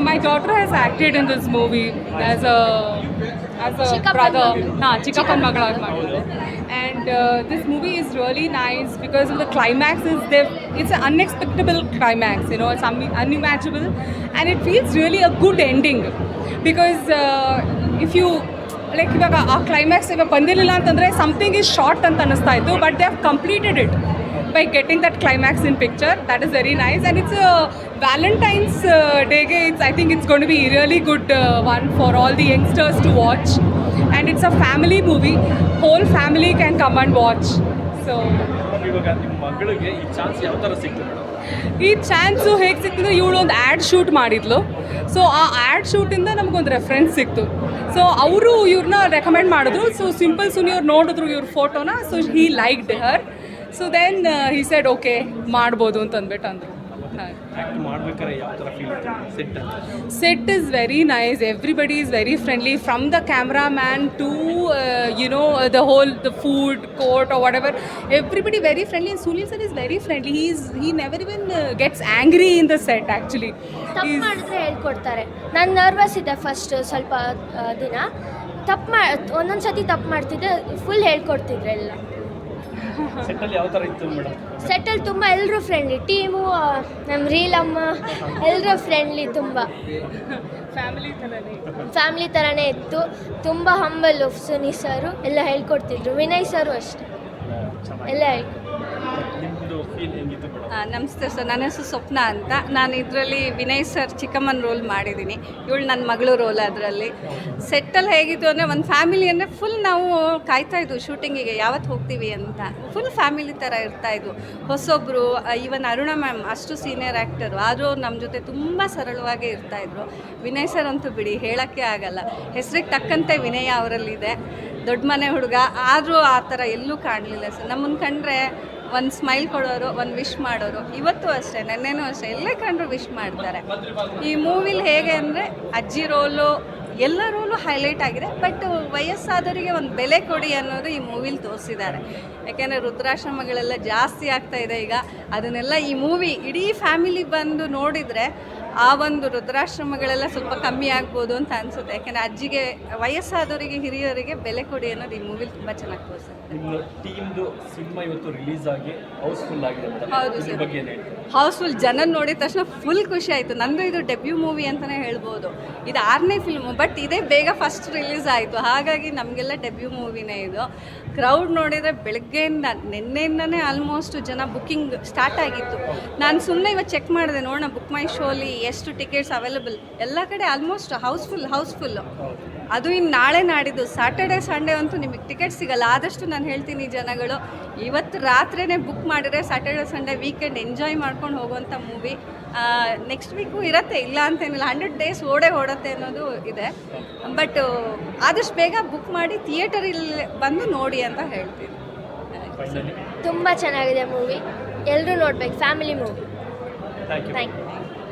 my daughter has acted in this movie as a as a Chika brother. Nah, Chika Maglu. And uh, this movie is really nice because of the climax is there. It's an unexpectable climax. You know, it's un- unimaginable, and it feels really a good ending because uh, if you like ಇವಾಗ ಆ climax ಇವಾಗ ಬಂದಿರಲಿಲ್ಲ ಅಂತಂದರೆ something is short ಅಂತ ಅನ್ನಿಸ್ತಾ ಇತ್ತು but they have completed it by that that climax in picture That is very nice and it's Valentine's ಡೇಗೆ it's I think it's gonna going to good one for all the youngsters to watch and it's a family movie whole family can come and watch so ಇವಾಗ ನಿಮ್ಮ ಮಗಳಿಗೆ ಈ chance ಯಾವ ಥರ ಸಿಕ್ತು madam? ಈ chance ಹೇಗೆ ಸಿಕ್ತಿದ್ರು ಇವಳು ಒಂದು ಆ್ಯಡ್ ಶೂಟ್ ಮಾಡಿದ್ಲು. ಸೊ ಆ ಆ್ಯಡ್ ಶೂಟಿಂದ ನಮಗೊಂದು ರೆಫರೆನ್ಸ್ ಸಿಕ್ತು. ಸೊ ಅವರು ಇವ್ರನ್ನ ರೆಕಮೆಂಡ್ ಮಾಡಿದ್ರು. ಸೊ ಸಿಂಪಲ್ ಸುನಿ ಅವ್ರು ನೋಡಿದ್ರು ಇವ್ರ ಫೋಟೋನ so he liked her so then he said okay ಮಾಡ್ಬೋದು ಅಂತ ಅಂದ್ಬಿಟ್ಟು ಅಂದರು. Set is very nice everybody is very friendly from the camera man to you know the whole the food court whatever everybody very friendly Sunil sir is very friendly he is he never even gets angry in the set actually ಮಾಡಿದ್ರೆ ಹೇಳ್ಕೊಡ್ತಾರೆ. ನಾನು nervous ಇದೆ first ಸ್ವಲ್ಪ ದಿನ. ತಪ್ಪು ಮಾ ಒಂದೊಂದು ಸತಿ ತಪ್ಪು ಮಾಡ್ತಿದ್ದೆ ಫುಲ್ ಹೇಳ್ಕೊಡ್ತಿದ್ರೆ ಎಲ್ಲ ಸೆಟ್ಟಲ್ಲಿ ಯಾವ ಥರ ಇತ್ತು ಮೇಡಮ್? ಸೆಟ್ಟಲ್ಲಿ ತುಂಬ ಎಲ್ಲರೂ ಫ್ರೆಂಡ್ಲಿ ಟೀಮು ನಮ್ಮ ರೀಲಮ್ಮ ಎಲ್ಲರೂ ಫ್ರೆಂಡ್ಲಿ ತುಂಬ. ಫ್ಯಾಮಿಲಿ ಥರನೇ. ಫ್ಯಾಮಿಲಿ ಥರನೇ ಇತ್ತು. ತುಂಬ ಹಂಬಲ್ ಸುನಿ ಸರ್. ಎಲ್ಲ ಹೇಳ್ಕೊಡ್ತಿದ್ರು. ವಿನಯ್ ಸರ್ ಅಷ್ಟೇ. ಎಲ್ಲ ಹೇಳ್ಕೊಡ್ತಿದ್ರು. ನಮಸ್ತೆ ಸರ್, ನನ್ನ ಹೆಸರು ಸ್ವಪ್ನ ಅಂತ. ನಾನು ಇದರಲ್ಲಿ ವಿನಯ್ ಸರ್ ಚಿಕ್ಕಮ್ಮನ ರೋಲ್ ಮಾಡಿದ್ದೀನಿ. ಇವಳು ನನ್ನ ಮಗಳು ರೋಲ್ ಅದರಲ್ಲಿ. ಸೆಟ್ಟಲ್ಲಿ ಹೇಗಿತ್ತು ಅಂದರೆ ಒಂದು ಫ್ಯಾಮಿಲಿ ಅಂದರೆ ಫುಲ್ ನಾವು ಕಾಯ್ತಾ ಇದ್ವು ಶೂಟಿಂಗಿಗೆ ಯಾವತ್ತು ಹೋಗ್ತೀವಿ ಅಂತ. ಫುಲ್ ಫ್ಯಾಮಿಲಿ ಥರ ಇರ್ತಾಯಿದ್ವು ಹೊಸೊಬ್ಬರು ಈವನ್ ಅರುಣ ಮ್ಯಾಮ್ ಅಷ್ಟು ಸೀನಿಯರ್ ಆ್ಯಕ್ಟರು ಆದರೂ ನಮ್ಮ ಜೊತೆ ತುಂಬ ಸರಳವಾಗಿ ಇರ್ತಾಯಿದ್ರು ವಿನಯ್ ಸರ್ ಅಂತೂ ಬಿಡಿ, ಹೇಳೋಕ್ಕೆ ಆಗಲ್ಲ. ಹೆಸರಿಗೆ ತಕ್ಕಂತೆ ವಿನಯ ಅವರಲ್ಲಿದೆ. ದೊಡ್ಡ ಮನೆ ಹುಡುಗ, ಆದರೂ ಆ ಥರ ಎಲ್ಲೂ ಕಾಣಲಿಲ್ಲ ಸರ್. ನಮ್ಮನ್ನು ಕಂಡ್ರೆ ಒಂದು ಸ್ಮೈಲ್ ಕೊಡೋರು, ಒಂದು ವಿಶ್ ಮಾಡೋರು. ಇವತ್ತು ಅಷ್ಟೇ, ನೆನ್ನೆನೂ ಅಷ್ಟೇ, ಎಲ್ಲೇ ಕಂಡ್ರು ವಿಶ್ ಮಾಡ್ತಾರೆ. ಈ ಮೂವಿಲಿ ಹೇಗೆ ಅಂದರೆ ಅಜ್ಜಿ ರೋಲು, ಎಲ್ಲ ರೋಲು ಹೈಲೈಟ್ ಆಗಿದೆ ಬಟ್ ವಯಸ್ಸಾದವರಿಗೆ ಒಂದು ಬೆಲೆ ಕೊಡಿ ಅನ್ನೋದು ಈ ಮೂವಿಲಿ ತೋರಿಸಿದ್ದಾರೆ. ಯಾಕೆಂದರೆ ವೃದ್ಧಾಶ್ರಮಗಳೆಲ್ಲ ಜಾಸ್ತಿ ಆಗ್ತಾ ಇದೆ ಈಗ. ಅದನ್ನೆಲ್ಲ ಈ ಮೂವಿ ಇಡೀ ಫ್ಯಾಮಿಲಿ ಬಂದು ನೋಡಿದರೆ ಆ ಒಂದು ವೃದ್ಧಾಶ್ರಮಗಳೆಲ್ಲ ಸ್ವಲ್ಪ ಕಮ್ಮಿ ಆಗ್ಬೋದು ಅಂತ ಅನಿಸುತ್ತೆ. ಯಾಕಂದ್ರೆ ಅಜ್ಜಿಗೆ ವಯಸ್ಸಾದವರಿಗೆ ಹಿರಿಯರಿಗೆ ಬೆಲೆ ಕೊಡಿ ಅನ್ನೋದು ಈ ಮೂವಿಲಿ ತುಂಬ ಚೆನ್ನಾಗಿ ತೋರಿಸುತ್ತೆ. ನಿಮ್ಮ ಟೀಮ್ದು ಸಿನಿಮಾ ಇವತ್ತು ರಿಲೀಸ್ ಆಗಿ ಹೌಸ್ಫುಲ್ ಆಗಿದೆ ಹೌದು ಸರ್. ಹೌಸ್ಫುಲ್ ಜನ ನೋಡಿದ ತಕ್ಷಣ ಫುಲ್ ಖುಷಿ ಆಯಿತು. ನಂದು ಇದು ಡೆಬ್ಯೂ ಮೂವಿ ಅಂತಲೇ ಹೇಳ್ಬೋದು. ಇದು ಆರನೇ ಫಿಲ್ಮು ಬಟ್ ಇದೇ ಬೇಗ ಫಸ್ಟ್ ರಿಲೀಸ್ ಆಯಿತು. ಹಾಗಾಗಿ ನಮಗೆಲ್ಲ ಡೆಬ್ಯೂ ಮೂವಿನೇ ಇದು. ಕ್ರೌಡ್ ನೋಡಿದರೆ ಬೆಳಗ್ಗೆಯಿಂದ ನಿನ್ನೆಯಿಂದನೇ ಆಲ್ಮೋಸ್ಟ್ ಜನ ಬುಕ್ಕಿಂಗ್ ಸ್ಟಾರ್ಟ್ ಆಗಿತ್ತು. ನಾನು ಸುಮ್ಮನೆ ಇವತ್ತು ಚೆಕ್ ಮಾಡಿದೆ ನೋಡೋಣ ಬುಕ್ ಮೈ ಶೋಲಿ ಎಷ್ಟು ಟಿಕೆಟ್ಸ್ ಅವೈಲಬಲ್ ಎಲ್ಲ ಕಡೆ ಆಲ್ಮೋಸ್ಟ್ ಹೌಸ್ಫುಲ್ ಹೌಸ್ಫುಲ್ಲು ಅದು ಇನ್ನು ನಾಳೆ ನಾಡಿದ್ದು. ಸಾಟರ್ಡೆ ಸಂಡೇ ಅಂತೂ ನಿಮಗೆ ಟಿಕೆಟ್ ಸಿಗಲ್ಲ. ಆದಷ್ಟು ನಾನು ಹೇಳ್ತೀನಿ ಜನಗಳು ಇವತ್ತು ರಾತ್ರಿನೇ ಬುಕ್ ಮಾಡಿದ್ರೆ ಸಾಟರ್ಡೆ ಸಂಡೇ ವೀಕೆಂಡ್ ಎಂಜಾಯ್ ಮಾಡ್ಕೊಂಡು ಹೋಗುವಂಥ ಮೂವಿ ನೆಕ್ಸ್ಟ್ ವೀಕು ಇರತ್ತೆ. ಇಲ್ಲ ಅಂತೇನಿಲ್ಲ. ಹಂಡ್ರೆಡ್ ಡೇಸ್ ಓಡೇ ಓಡತ್ತೆ ಅನ್ನೋದು ಇದೆ. ಬಟ್ ಆದಷ್ಟು ಬೇಗ ಬುಕ್ ಮಾಡಿ ಥಿಯೇಟರಲ್ಲಿ ಬಂದು ನೋಡಿ ಅಂತ ಹೇಳ್ತೀನಿ. ಫೈನಲಿ ತುಂಬ ಚೆನ್ನಾಗಿದೆ ಮೂವಿ ಎಲ್ಲರೂ ನೋಡ್ಬೇಕು. Family movie thank you thank you